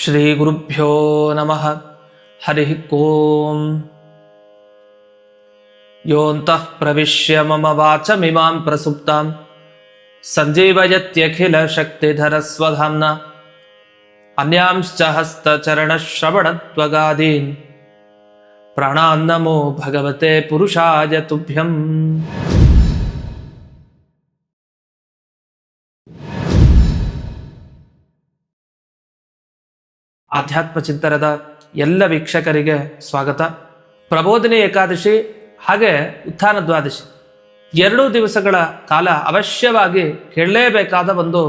श्रीगुरुभ्यो नमः। हरिः ओम् योऽन्तः प्रविश्य मम वाचमिमां प्रसुप्तां। सञ्जीवयत्यखिलशक्तिधरस्वधाम्ना। अन्यांश्च हस्तचरणश्रवणत्वगादीन्। प्राणान्नमो भगवते पुरुषाय तुभ्यम्। ಆಧ್ಯಾತ್ಮ ಚಿಂತನದ ಎಲ್ಲ ವೀಕ್ಷಕರಿಗೆ ಸ್ವಾಗತ. ಪ್ರಬೋಧನೆ ಏಕಾದಶಿ ಹಾಗೆ ಉತ್ಥಾನ ದ್ವಾದಶಿ. ಎರಡೂ ದಿವಸಗಳ ಕಾಲ ಅವಶ್ಯವಾಗಿ ಕೇಳಲೇಬೇಕಾದ ಒಂದು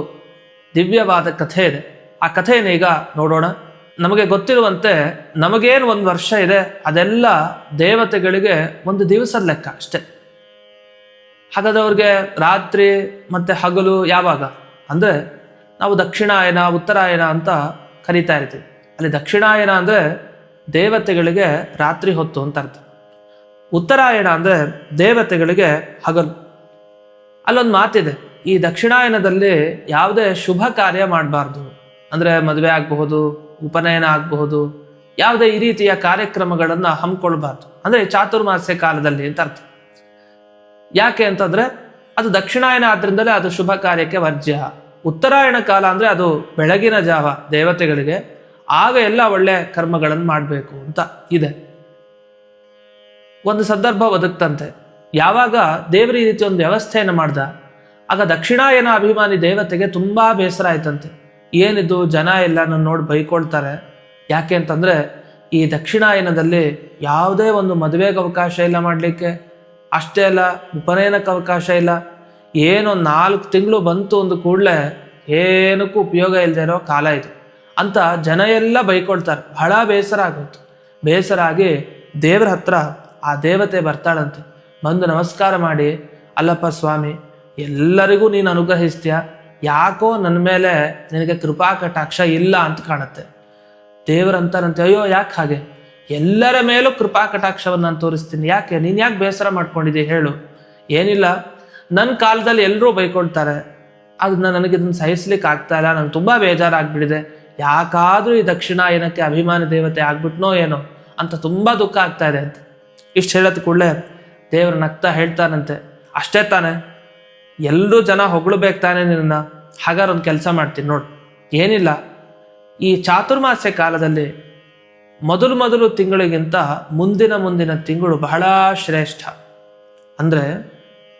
ದಿವ್ಯವಾದ ಕಥೆ ಇದೆ. ಆ ಕಥೆಯನ್ನು ಈಗ ನೋಡೋಣ. ನಮಗೆ ಗೊತ್ತಿರುವಂತೆ ನಮಗೇನು ಒಂದು ವರ್ಷ ಇದೆ, ಅದೆಲ್ಲ ದೇವತೆಗಳಿಗೆ ಒಂದು ದಿವಸದ ಲೆಕ್ಕ ಅಷ್ಟೇ. ಹಾಗಾದ್ರೆ ರಾತ್ರಿ ಮತ್ತೆ ಹಗಲು ಯಾವಾಗ? ಅಂದರೆ ನಾವು ದಕ್ಷಿಣಾಯನ ಉತ್ತರಾಯಣ ಅಂತ ಕರಿತಾ ಇರ್ತೀವಿ. ಅಲ್ಲಿ ದಕ್ಷಿಣಾಯನ ಅಂದರೆ ದೇವತೆಗಳಿಗೆ ರಾತ್ರಿ ಹೊತ್ತು ಅಂತ ಅರ್ಥ. ಉತ್ತರಾಯಣ ಅಂದರೆ ದೇವತೆಗಳಿಗೆ ಹಗಲು. ಅಲ್ಲೊಂದು ಮಾತಿದೆ, ಈ ದಕ್ಷಿಣಾಯನದಲ್ಲಿ ಯಾವುದೇ ಶುಭ ಕಾರ್ಯ ಮಾಡಬಾರ್ದು. ಅಂದರೆ ಮದುವೆ ಆಗಬಹುದು, ಉಪನಯನ ಆಗಬಹುದು, ಯಾವುದೇ ಈ ರೀತಿಯ ಕಾರ್ಯಕ್ರಮಗಳನ್ನು ಹಮ್ಮಿಕೊಳ್ಬಾರ್ದು. ಅಂದರೆ ಚಾತುರ್ಮಾಸ್ಯ ಕಾಲದಲ್ಲಿ ಅಂತ ಅರ್ಥ. ಯಾಕೆ ಅಂತಂದರೆ ಅದು ದಕ್ಷಿಣಾಯನ ಆದ್ರಿಂದಲೇ ಅದು ಶುಭ ಕಾರ್ಯಕ್ಕೆ ವರ್ಜ್ಯ. ಉತ್ತರಾಯಣ ಕಾಲ ಅಂದರೆ ಅದು ಬೆಳಗಿನ ಜಾವ ದೇವತೆಗಳಿಗೆ ಆಗ ಎಲ್ಲ ಒಳ್ಳೆ ಕರ್ಮಗಳನ್ನು ಮಾಡಬೇಕು ಅಂತ ಇದೆ. ಒಂದು ಸಂದರ್ಭ ಒದಗ್ತಂತೆ. ಯಾವಾಗ ದೇವರ ಈ ರೀತಿ ಒಂದು ವ್ಯವಸ್ಥೆಯನ್ನು ಮಾಡ್ದ, ಆಗ ದಕ್ಷಿಣಾಯನ ಅಭಿಮಾನಿ ದೇವತೆಗೆ ತುಂಬ ಬೇಸರ ಆಯ್ತಂತೆ. ಏನಿದು, ಜನ ಎಲ್ಲ ನನ್ನ ನೋಡಿ ಬೈಕೊಳ್ತಾರೆ. ಯಾಕೆ ಅಂತಂದರೆ, ಈ ದಕ್ಷಿಣಾಯನದಲ್ಲಿ ಯಾವುದೇ ಒಂದು ಮದುವೆಗೆ ಅವಕಾಶ ಇಲ್ಲ ಮಾಡಲಿಕ್ಕೆ, ಅಷ್ಟೇ ಅಲ್ಲ, ಉಪನಯನಕ್ಕೆ ಅವಕಾಶ ಇಲ್ಲ. ಏನೋ ನಾಲ್ಕು ತಿಂಗಳು ಬಂತು ಒಂದು ಕೂಡಲೇ ಏನಕ್ಕೂ ಉಪಯೋಗ ಇಲ್ಲದೆ ಇರೋ ಕಾಲ ಇದು. ಅಂತ ಜನ ಎಲ್ಲ ಬೈಕೊಳ್ತಾರೆ. ಬಹಳ ಬೇಸರ ಆಗುತ್ತೆ ಬೇಸರ ಆಗಿ ದೇವರ ಹತ್ರ ಆ ದೇವತೆ ಬರ್ತಾಳಂತೆ. ಬಂದು ನಮಸ್ಕಾರ ಮಾಡಿ, ಅಲ್ಲಪ್ಪ ಸ್ವಾಮಿ, ಎಲ್ಲರಿಗೂ ನೀನು ಅನುಗ್ರಹಿಸ್ತೀಯ? ಯಾಕೋ ನನ್ನ ಮೇಲೆ ನಿನಗೆ ಕೃಪಾ ಕಟಾಕ್ಷ ಇಲ್ಲ ಅಂತ ಕಾಣುತ್ತೆ. ದೇವರಂತಾರಂತೆ ಅಯ್ಯೋ, ಯಾಕೆ ಹಾಗೆ? ಎಲ್ಲರ ಮೇಲೂ ಕೃಪಾ ಕಟಾಕ್ಷವನ್ನು ನಾನು ತೋರಿಸ್ತೀನಿ. ಯಾಕೆ? ನೀನು ಯಾಕೆ ಬೇಸರ ಮಾಡ್ಕೊಂಡಿದ್ದೀಯ ಹೇಳು. ಏನಿಲ್ಲ. ನನ್ನ ಕಾಲದಲ್ಲಿ ಎಲ್ಲರೂ ಬೈಕೊಳ್ತಾರೆ. ಅದನ್ನ ನನಗೆ ಇದನ್ನು ಸಹಿಸ್ಲಿಕ್ಕೆ ಆಗ್ತಾ ಇಲ್ಲ. ನಂಗೆ ತುಂಬ ಬೇಜಾರಾಗ್ಬಿಟ್ಟಿದೆ. ಯಾಕಾದ್ರೂ ಈ ದಕ್ಷಿಣಾಯನಕ್ಕೆ ಅಭಿಮಾನಿ ದೇವತೆ ಆಗ್ಬಿಟ್ನೋ ಏನೋ ಅಂತ ತುಂಬ ದುಃಖ ಆಗ್ತಾ ಇದೆ ಅಂತ. ಇಷ್ಟು ಹೇಳೋದ್ ಕೂಡಲೇ ದೇವರು ನಗ್ತಾ ಹೇಳ್ತಾನಂತೆ. ಅಷ್ಟೇ ತಾನೆ ಎಲ್ಲರೂ ಜನ ಹೊಗಳ್ಬೇಕು ತಾನೆ ನಿನ್ನ. ಹಾಗಾದ್ರೆ ಒಂದು ಕೆಲಸ ಮಾಡ್ತೀನಿ ನೋಡು. ಏನಿಲ್ಲ. ಈ ಚಾತುರ್ಮಾಸ್ಯ ಕಾಲದಲ್ಲಿ ಮೊದಲು ಮೊದಲು ತಿಂಗಳಿಗಿಂತ ಮುಂದಿನ ಮುಂದಿನ ತಿಂಗಳು ಬಹಳ ಶ್ರೇಷ್ಠ. ಅಂದರೆ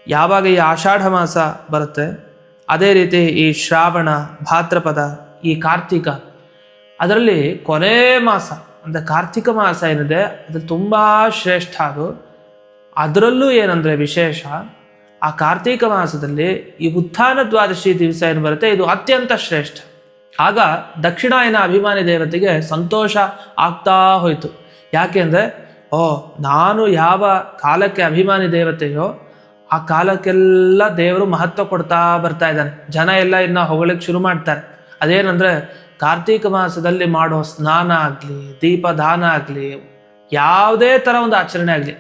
ಯಾವಾಗ ಈ ಆಷಾಢ ಮಾಸ ಬರುತ್ತೆ, ಅದೇ ರೀತಿ ಈ ಶ್ರಾವಣ, ಭಾದ್ರಪದ, ಈ ಕಾರ್ತಿಕ ಅದರಲ್ಲಿ ಕೊನೆ ಮಾಸ, ಅಂದರೆ ಕಾರ್ತಿಕ ಮಾಸ ಏನಿದೆ, ಅದು ತುಂಬ ಶ್ರೇಷ್ಠ ಅದು. ಅದರಲ್ಲೂ ಏನಂದರೆ ವಿಶೇಷ, ಆ ಕಾರ್ತಿಕ ಮಾಸದಲ್ಲಿ ಈ ಉತ್ಥಾನ ದ್ವಾದಶಿ ದಿವಸ ಏನು ಬರುತ್ತೆ, ಇದು ಅತ್ಯಂತ ಶ್ರೇಷ್ಠ. ಆಗ ದಕ್ಷಿಣಾಯನ ಅಭಿಮಾನಿ ದೇವತೆಗೆ ಸಂತೋಷ ಆಗ್ತಾ ಹೋಯಿತು. ಯಾಕೆಂದರೆ ಓ, ನಾನು ಯಾವ ಕಾಲಕ್ಕೆ ಅಭಿಮಾನಿ ದೇವತೆಯೋ, ಆ ಕಾಲಕ್ಕೆಲ್ಲ ದೇವರು ಮಹತ್ವ ಕೊಡ್ತಾ ಬರ್ತಾ ಇದ್ದಾನೆ. ಜನ ಎಲ್ಲ ಇನ್ನ ಹೊಗಳಕ್ಕೆ ಶುರು ಮಾಡ್ತಾರೆ. ಅದೇನಂದ್ರೆ ಕಾರ್ತೀಕ ಮಾಸದಲ್ಲಿ ಮಾಡೋ ಸ್ನಾನ ಆಗಲಿ, ದೀಪದಾನ ಆಗಲಿ, ಯಾವುದೇ ಥರ ಒಂದು ಆಚರಣೆ ಆಗಲಿ,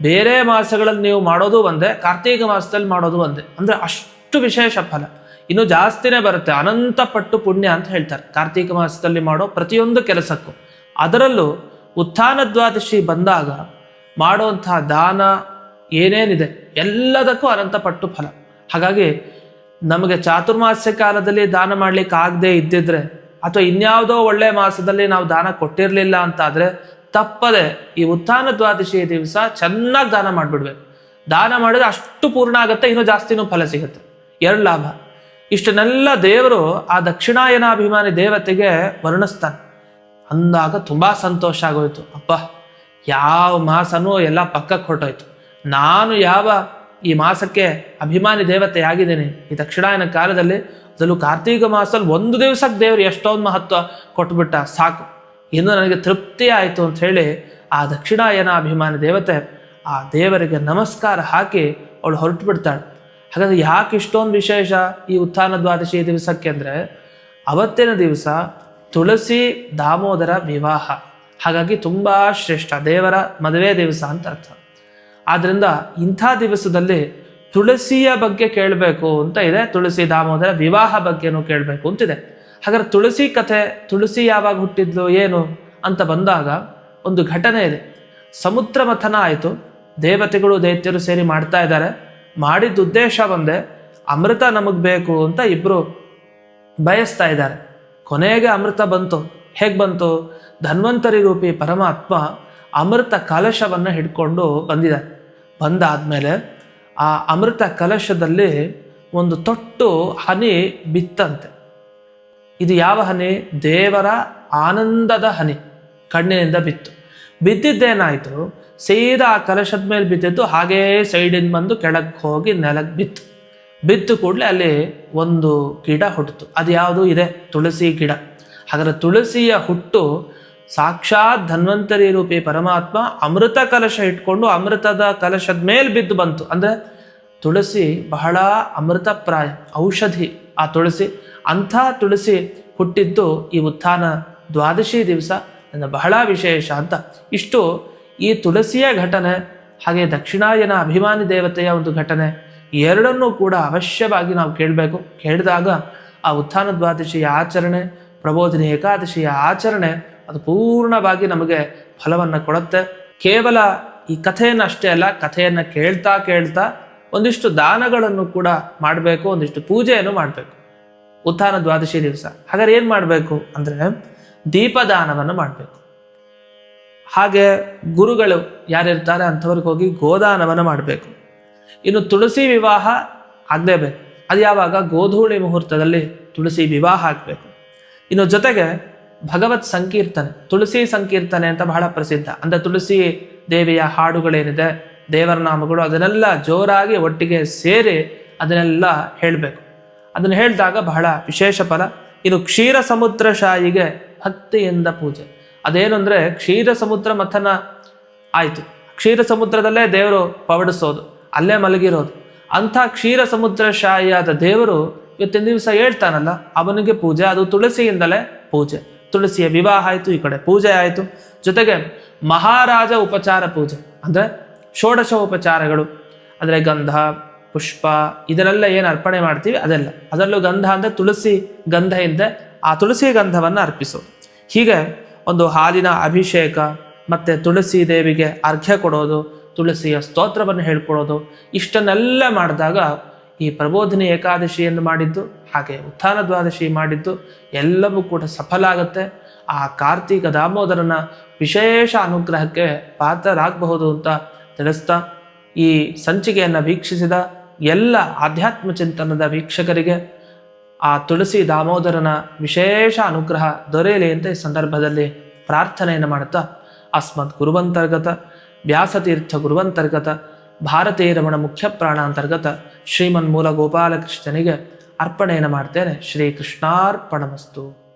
ಬೇರೆ ಮಾಸಗಳಲ್ಲಿ ನೀವು ಮಾಡೋದು ಒಂದೇ, ಕಾರ್ತೀಕ ಮಾಸದಲ್ಲಿ ಮಾಡೋದು ಒಂದೇ. ಅಂದರೆ ಅಷ್ಟು ವಿಶೇಷ ಫಲ. ಇನ್ನು ಜಾಸ್ತಿನೇ ಬರುತ್ತೆ, ಅನಂತ ಪಟ್ಟು ಪುಣ್ಯ ಅಂತ ಹೇಳ್ತಾರೆ. ಕಾರ್ತೀಕ ಮಾಸದಲ್ಲಿ ಮಾಡೋ ಪ್ರತಿಯೊಂದು ಕೆಲಸಕ್ಕೂ. ಅದರಲ್ಲೂ ಉತ್ಥಾನ ದ್ವಾದಶಿ ಬಂದಾಗ ಮಾಡುವಂತಹ ದಾನ ಏನೇನಿದೆ, ಎಲ್ಲದಕ್ಕೂ ಅನಂತ ಪಟ್ಟು ಫಲ. ಹಾಗಾಗಿ ನಮಗೆ ಚಾತುರ್ಮಾಸ್ಯ ಕಾಲದಲ್ಲಿ ದಾನ ಮಾಡಲಿಕ್ಕೆ ಆಗದೆ ಇದ್ದಿದ್ರೆ ಅಥವಾ ಇನ್ಯಾವುದೋ ಒಳ್ಳೆ ಮಾಸದಲ್ಲಿ ನಾವು ದಾನ ಕೊಟ್ಟಿರಲಿಲ್ಲ ಅಂತ ಆದ್ರೆ ತಪ್ಪದೆ ಈ ಉತ್ಥಾನ ದ್ವಾದಶಿ ದಿವಸ ಚೆನ್ನಾಗಿ ದಾನ ಮಾಡಿಬಿಡ್ಬೇಕು. ದಾನ ಮಾಡಿದ್ರೆ ಅಷ್ಟು ಪೂರ್ಣ ಆಗುತ್ತೆ, ಇನ್ನೂ ಜಾಸ್ತಿನೂ ಫಲ ಸಿಗುತ್ತೆ. ಎರಡು ಲಾಭ. ಇಷ್ಟನ್ನೆಲ್ಲ ದೇವರು ಆ ದಕ್ಷಿಣಾಯನಾಭಿಮಾನಿ ದೇವತೆಗೆ ವರ್ಣಿಸ್ತಾನೆ. ಅಂದಾಗ ತುಂಬಾ ಸಂತೋಷ ಆಗೋಯ್ತು. ಅಪ್ಪ ಯಾವ ಮಾಸನೂ ಎಲ್ಲ ಪಕ್ಕಕ್ಕೆ ಹೊರಟೋಯ್ತು. ನಾನು ಯಾವ ಈ ಮಾಸಕ್ಕೆ ಅಭಿಮಾನಿ ದೇವತೆ ಆಗಿದ್ದೇನೆ ಈ ದಕ್ಷಿಣಾಯನ ಕಾಲದಲ್ಲಿ ಅದರಲ್ಲೂ ಕಾರ್ತೀಕ ಮಾಸದಲ್ಲಿ ಒಂದು ದಿವಸಕ್ಕೆ ದೇವರು ಎಷ್ಟೊಂದು ಮಹತ್ವ ಕೊಟ್ಬಿಟ್ಟ, ಸಾಕು. ಇನ್ನು ನನಗೆ ತೃಪ್ತಿ ಆಯಿತು ಅಂತ ಹೇಳಿ ಆ ದಕ್ಷಿಣಾಯನ ಅಭಿಮಾನಿ ದೇವತೆ ಆ ದೇವರಿಗೆ ನಮಸ್ಕಾರ ಹಾಕಿ ಅವಳು ಹೊರಟು ಬಿಡ್ತಾಳೆ ಹಾಗಾದ್ರೆ ಯಾಕೆ ಇಷ್ಟೊಂದು ವಿಶೇಷ ಈ ಉತ್ಥಾನ ದ್ವಾದಶಿ ದಿವಸಕ್ಕೆ ಅಂದರೆ ಅವತ್ತಿನ ದಿವಸ ತುಳಸಿ ದಾಮೋದರ ವಿವಾಹ. ಹಾಗಾಗಿ ತುಂಬಾ ಶ್ರೇಷ್ಠ ದೇವರ ಮದುವೆ ದಿವಸ ಅಂತ ಅರ್ಥ. ಆದ್ರಿಂದ ಇಂಥ ದಿವಸದಲ್ಲಿ ತುಳಸಿಯ ಬಗ್ಗೆ ಕೇಳಬೇಕು ಅಂತ ಇದೆ. ತುಳಸಿ ದಾಮೋದರ ವಿವಾಹ ಬಗ್ಗೆನೂ ಕೇಳಬೇಕು ಅಂತಿದೆ. ಹಾಗಾದ್ರೆ ತುಳಸಿ ಕಥೆ, ತುಳಸಿ ಯಾವಾಗ ಹುಟ್ಟಿದ್ಲು, ಏನು ಅಂತ ಬಂದಾಗ ಒಂದು ಘಟನೆ ಇದೆ. ಸಮುದ್ರ ಮಥನ ಆಯಿತು. ದೇವತೆಗಳು, ದೈತ್ಯರು ಸೇರಿ ಮಾಡ್ತಾ ಇದ್ದಾರೆ. ಮಾಡಿದ ಉದ್ದೇಶ ಒಂದೇ ಅಮೃತ ನಮಗೆ ಬೇಕು ಅಂತ ಇಬ್ಬರು ಬಯಸ್ತಾ ಇದ್ದಾರೆ. ಕೊನೆಗೆ ಅಮೃತ ಬಂತು. ಹೇಗೆ ಬಂತು? ಧನ್ವಂತರಿ ರೂಪಿ ಪರಮಾತ್ಮ ಅಮೃತ ಕಲಶವನ್ನು ಹಿಡ್ಕೊಂಡು ಬಂದಿದ್ದಾರೆ. ಬಂದಾದ್ಮೇಲೆ ಆ ಅಮೃತ ಕಲಶದಲ್ಲಿ ಒಂದು ತೊಟ್ಟು ಹನಿ ಬಿತ್ತಂತೆ. ಇದು ಯಾವ ಹನಿ? ದೇವರ ಆನಂದದ ಹನಿ. ಕಣ್ಣಿನಿಂದ ಬಿತ್ತು. ಬಿದ್ದಿದ್ದೇನಾಯಿತು? ಸೀದಾ ಆ ಕಲಶದ ಮೇಲೆ ಬಿದ್ದಿದ್ದು ಹಾಗೇ ಸೈಡಿಂದ ಬಂದು ಕೆಳಗೆ ಹೋಗಿ ನೆಲಕ್ಕೆ ಬಿತ್ತು. ಬಿದ್ದು ಕೂಡಲೇ ಅಲ್ಲಿ ಒಂದು ಗಿಡ ಹುಟ್ಟಿತು ಅದು ಯಾವುದು ಇದೆ? ತುಳಸಿ ಗಿಡ. ಹಾಗಾದ್ರೆ ತುಳಸಿಯ ಹುಟ್ಟು ಸಾಕ್ಷಾತ್ ಧನ್ವಂತರಿ ರೂಪಿ ಪರಮಾತ್ಮ ಅಮೃತ ಕಲಶ ಇಟ್ಕೊಂಡು ಅಮೃತದ ಕಲಶದ ಮೇಲೆ ಬಿದ್ದು ಬಂತು. ಅಂದರೆ ತುಳಸಿ ಬಹಳ ಅಮೃತಪ್ರಾಯ ಔಷಧಿ ಆ ತುಳಸಿ. ಅಂಥ ತುಳಸಿ ಹುಟ್ಟಿದ್ದು ಈ ಉತ್ಥಾನ ದ್ವಾದಶಿ ದಿವಸ. ನನ್ನ ಬಹಳ ವಿಶೇಷ ಅಂತ. ಇಷ್ಟು ಈ ತುಳಸಿಯ ಘಟನೆ, ಹಾಗೆ ದಕ್ಷಿಣಾಯನ ಅಭಿಮಾನಿ ದೇವತೆಯ ಒಂದು ಘಟನೆ ಎರಡನ್ನೂ ಕೂಡ ಅವಶ್ಯವಾಗಿ ನಾವು ಕೇಳಬೇಕು. ಕೇಳಿದಾಗ ಆ ಉತ್ಥಾನ ದ್ವಾದಶಿಯ ಆಚರಣೆ, ಪ್ರಬೋಧಿನಿ ಏಕಾದಶಿಯ ಆಚರಣೆ ಅದು ಪೂರ್ಣವಾಗಿ ನಮಗೆ ಫಲವನ್ನು ಕೊಡುತ್ತೆ. ಕೇವಲ ಈ ಕಥೆಯನ್ನು ಅಷ್ಟೇ ಅಲ್ಲ, ಕಥೆಯನ್ನು ಕೇಳ್ತಾ ಕೇಳ್ತಾ ಒಂದಿಷ್ಟು ದಾನಗಳನ್ನು ಕೂಡ ಮಾಡಬೇಕು, ಒಂದಿಷ್ಟು ಪೂಜೆಯನ್ನು ಮಾಡಬೇಕು. ಉತ್ಥಾನ ದ್ವಾದಶಿ ದಿವಸ. ಹಾಗಾದ್ರೆ ಏನು ಮಾಡಬೇಕು ಅಂದರೆ ದೀಪದಾನವನ್ನು ಮಾಡಬೇಕು. ಹಾಗೆ ಗುರುಗಳು ಯಾರಿರ್ತಾರೆ ಅಂಥವ್ರಿಗೆ ಹೋಗಿ ಗೋದಾನವನ್ನು ಮಾಡಬೇಕು. ಇನ್ನು ತುಳಸಿ ವಿವಾಹ ಆಗಲೇಬೇಕು. ಅದು ಯಾವಾಗ ಗೋಧೂಳಿ ಮುಹೂರ್ತದಲ್ಲಿ ತುಳಸಿ ವಿವಾಹ ಆಗಬೇಕು. ಇನ್ನು ಜೊತೆಗೆ ಭಗವತ್ ಸಂಕೀರ್ತನೆ, ತುಳಸಿ ಸಂಕೀರ್ತನೆ ಅಂತ ಬಹಳ ಪ್ರಸಿದ್ಧ. ಅಂದರೆ ತುಳಸಿ ದೇವಿಯ ಹಾಡುಗಳೇನಿದೆ, ದೇವರ ನಾಮಗಳು, ಅದನ್ನೆಲ್ಲ ಜೋರಾಗಿ ಒಟ್ಟಿಗೆ ಸೇರಿ ಅದನ್ನೆಲ್ಲ ಹೇಳಬೇಕು. ಅದನ್ನು ಹೇಳಿದಾಗ ಬಹಳ ವಿಶೇಷ ಫಲ. ಇನ್ನು ಕ್ಷೀರ ಸಮುದ್ರ ಶಾಯಿಗೆ ಭಕ್ತಿಯಿಂದ ಪೂಜೆ. ಅದೇನು ಅಂದರೆ ಕ್ಷೀರ ಸಮುದ್ರ ಮಥನ ಆಯಿತು. ಕ್ಷೀರ ಸಮುದ್ರದಲ್ಲೇ ದೇವರು ಪವಡಿಸೋದು, ಅಲ್ಲೇ ಮಲಗಿರೋದು. ಅಂಥ ಕ್ಷೀರ ಸಮುದ್ರ ಶಾಯಿಯಾದ ದೇವರು ಇವತ್ತಿನ ದಿವಸ ಹೇಳ್ತಾನಲ್ಲ, ಅವನಿಗೆ ಪೂಜೆ, ಅದು ತುಳಸಿಯಿಂದಲೇ ಪೂಜೆ. ತುಳಸಿಯ ವಿವಾಹ ಆಯಿತು, ಈ ಕಡೆ ಪೂಜೆ ಆಯಿತು. ಜೊತೆಗೆ ಮಹಾರಾಜ ಉಪಚಾರ ಪೂಜೆ, ಅಂದರೆ ಷೋಡಶ ಉಪಚಾರಗಳು, ಅಂದರೆ ಗಂಧ, ಪುಷ್ಪ, ಇದನ್ನೆಲ್ಲ ಏನು ಅರ್ಪಣೆ ಮಾಡ್ತೀವಿ? ಅದೆಲ್ಲ. ಅದರಲ್ಲೂ ಗಂಧ ಅಂದರೆ ತುಳಸಿ ಗಂಧ ಇದೆ ಆ ತುಳಸಿ ಗಂಧವನ್ನು ಅರ್ಪಿಸೋದು. ಹೀಗೆ ಒಂದು ಹಾಲಿನ ಅಭಿಷೇಕ, ಮತ್ತು ತುಳಸಿ ದೇವಿಗೆ ಅರ್ಘ್ಯ ಕೊಡೋದು, ತುಳಸಿಯ ಸ್ತೋತ್ರವನ್ನು ಹೇಳ್ಕೊಡೋದು, ಇಷ್ಟನ್ನೆಲ್ಲ ಮಾಡಿದಾಗ ಈ ಪ್ರಬೋಧನೆ ಏಕಾದಶಿಯನ್ನು ಮಾಡಿದ್ದು, ಹಾಗೆ ಉತ್ಥಾನ ದ್ವಾದಶಿ ಮಾಡಿದ್ದು ಎಲ್ಲವೂ ಕೂಡ ಸಫಲ ಆಗುತ್ತೆ. ಆ ಕಾರ್ತೀಕ ದಾಮೋದರನ ವಿಶೇಷ ಅನುಗ್ರಹಕ್ಕೆ ಪಾತ್ರರಾಗಬಹುದು ಅಂತ ತಿಳಿಸ್ತಾ, ಈ ಸಂಚಿಕೆಯನ್ನು ವೀಕ್ಷಿಸಿದ ಎಲ್ಲ ಆಧ್ಯಾತ್ಮ ಚಿಂತನದ ವೀಕ್ಷಕರಿಗೆ ಆ ತುಳಸಿ ದಾಮೋದರನ ವಿಶೇಷ ಅನುಗ್ರಹ ದೊರೆಯಲಿ ಅಂತ ಈ ಸಂದರ್ಭದಲ್ಲಿ ಪ್ರಾರ್ಥನೆಯನ್ನು ಮಾಡುತ್ತಾ ಅಸ್ಮತ್ ಗುರುವಂತರ್ಗತ, ವ್ಯಾಸತೀರ್ಥ ಗುರುವಂತರ್ಗತ ಭಾರತೀಯ ರಮಣ ಮುಖ್ಯ ಶ್ರೀಮನ್ ಮೂಲಗೋಪಾಲ ಗೋಪಾಲಕೃಷ್ಣನಿಗೆ ಅರ್ಪಣೆಯನ್ನು ಮಾಡ್ತೇನೆ. ಶ್ರೀ ಕೃಷ್ಣಾರ್ಪಣಮಸ್ತು